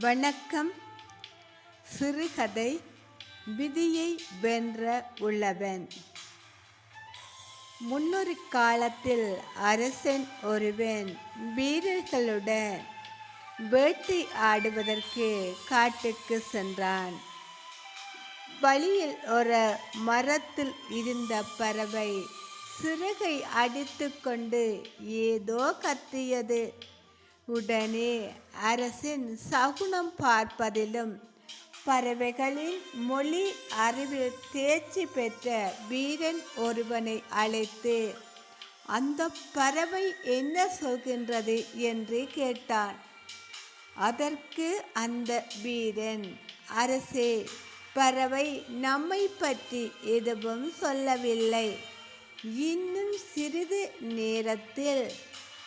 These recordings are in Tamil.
வணக்கம். சிறுகதை விதியை வென்ற உள்ளவன். முன்னொரு காலத்தில் அரசன் ஒருவன் வீரர்களுடன் வேட்டை ஆடுவதற்கு காட்டுக்கு சென்றான். வழியில் ஒரு மரத்தில் இருந்த பறவை சிறகை அடித்துக்கொண்டு ஏதோ கத்தியது. உடனே அரசின் சகுனம் பார்ப்பதிலும் பறவைகளின் மொழி அறிவில் தேர்ச்சி பெற்ற வீரன் ஒருவனை அழைத்து அந்த பறவை என்ன சொல்கின்றது? என்று கேட்டான். அதற்கு அந்த வீரன் அரசே பறவை நம்மை பற்றி எதுவும் சொல்லவில்லை. இன்னும் சிறிது நேரத்தில்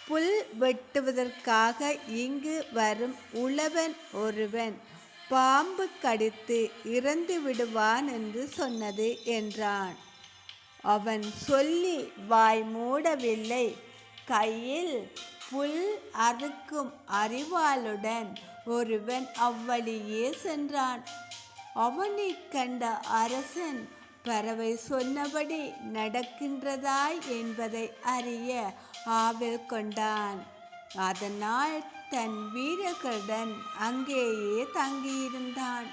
புல் வெட்டுவதற்காக இங்கு வரும் உழவன் ஒருவன் பாம்பு கடித்து இறந்து விடுவான் என்று சொன்னது என்றான். அவன் சொல்லி வாய் மூடவில்லை. கையில் புல் அறுக்கும் அறிவாளுடன் ஒருவன் அவ்வழியே சென்றான். அவனை கண்ட அரசன் பறவை சொன்னபடி நடக்கின்றதாய் என்பதை அறிய ஆவல் கொண்டான். அதனால் தன் வீரர்களுடன் அங்கேயே தங்கியிருந்தான்.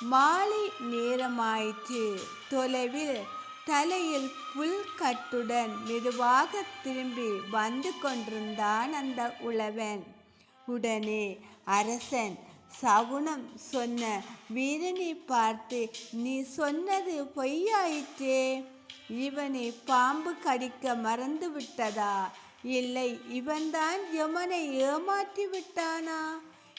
மாலை நேரமாயிற்று. தொலைவில் தலையில் புல் கட்டுடன் மெதுவாக திரும்பி வந்து கொண்டிருந்தான் அந்த உழவன். உடனே அரசன் சகுனம் சொன்ன வீரனை பார்த்து நீ சொன்னது பொய்யாயிற்றே. இவனை பாம்பு கடிக்க மறந்து விட்டதா இல்லை இவன்தான் யமனை ஏமாற்றி விட்டானா?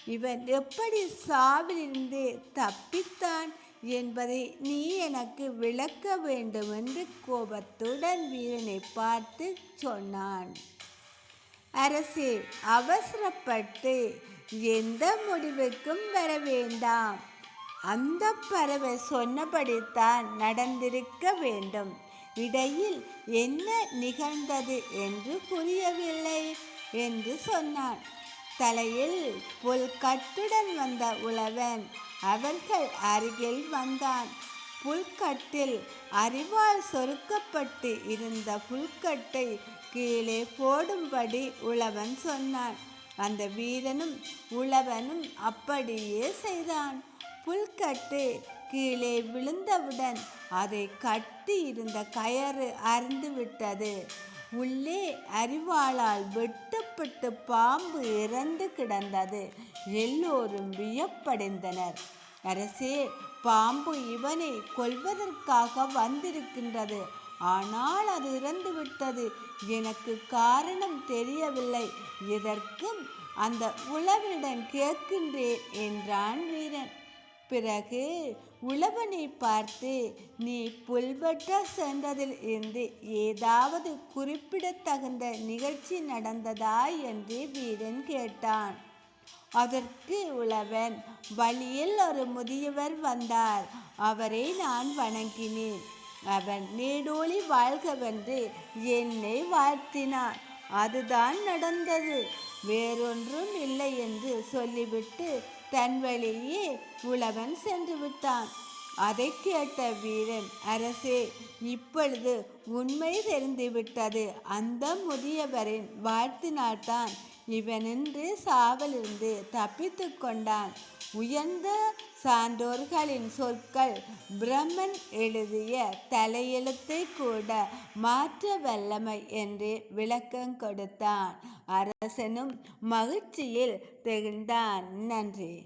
இவன் எப்படி சாவிலிருந்து தப்பித்தான் என்பதை நீ எனக்கு விளக்க வேண்டும் என்று கோபத்துடன் வீரனை பார்த்து சொன்னான். அரசே அவசரப்பட்டு எந்த முடிவுக்கும் வர வேண்டாம். அந்த பறவை சொன்னபடித்தான் நடந்திருக்க வேண்டும். இடையில் என்ன நிகழ்ந்தது என்று புரியவில்லை என்று சொன்னான். தலையில் புல் கட்டுடன் வந்த உழவன் அவர்கள் அருகில் வந்தான். புல்கட்டில் அறிவால் சொருக்கப்பட்டு இருந்த புல்கட்டை கீழே போடும்படி உழவன் சொன்னான். அந்த வீரனும் உழவனும் அப்படியே செய்தான். புல்கட்டு கீழே விழுந்தவுடன் அதை கட்டி இருந்த கயறு அறுந்து விட்டது. உள்ளே அறிவாளால் வெட்டப்பட்டு பாம்பு இறந்து கிடந்தது. எல்லோரும் வியப்படைந்தனர். அரசே பாம்பு இவனை கொல்வதற்காக வந்திருக்கின்றது. ஆனால் அது இறந்து விட்டது. எனக்கு காரணம் தெரியவில்லை. இதற்கும் அந்த உழவனிடம் கேட்கின்றேன் என்றான் வீரன். பிறகு உழவனை பார்த்து நீ புல்வெட்ட சென்றதில் இருந்து ஏதாவது குறிப்பிடத்தகுந்த நிகழ்ச்சி நடந்ததா? என்று வீரன் கேட்டான். அதற்கு உழவன் வழியில் ஒரு முதியவர் வந்தார். அவரை நான் வணங்கினேன். அவன் நீடோழி வாழ்கவென்று என்னை வாழ்த்தினான். அதுதான் நடந்தது. வேறொன்றும் இல்லை என்று சொல்லிவிட்டு தன் வழியே உழவன் சென்று விட்டான். அதை கேட்ட வீரன் அரசே இப்பொழுது உண்மை தெரிந்துவிட்டது. அந்த முதியவரின் வாழ்த்தினால்தான் இவனின்று சாவலிருந்து தப்பித்து கொண்டான். உயர்ந்த சான்றோர்களின் சொற்கள் பிரம்மன் எழுதிய தலையெழுத்தை கூட மாற்ற வல்லமை என்று விளக்கம் கொடுத்தான். அரசனும் மகிழ்ச்சியில் திகழ்ந்தான். நன்றி.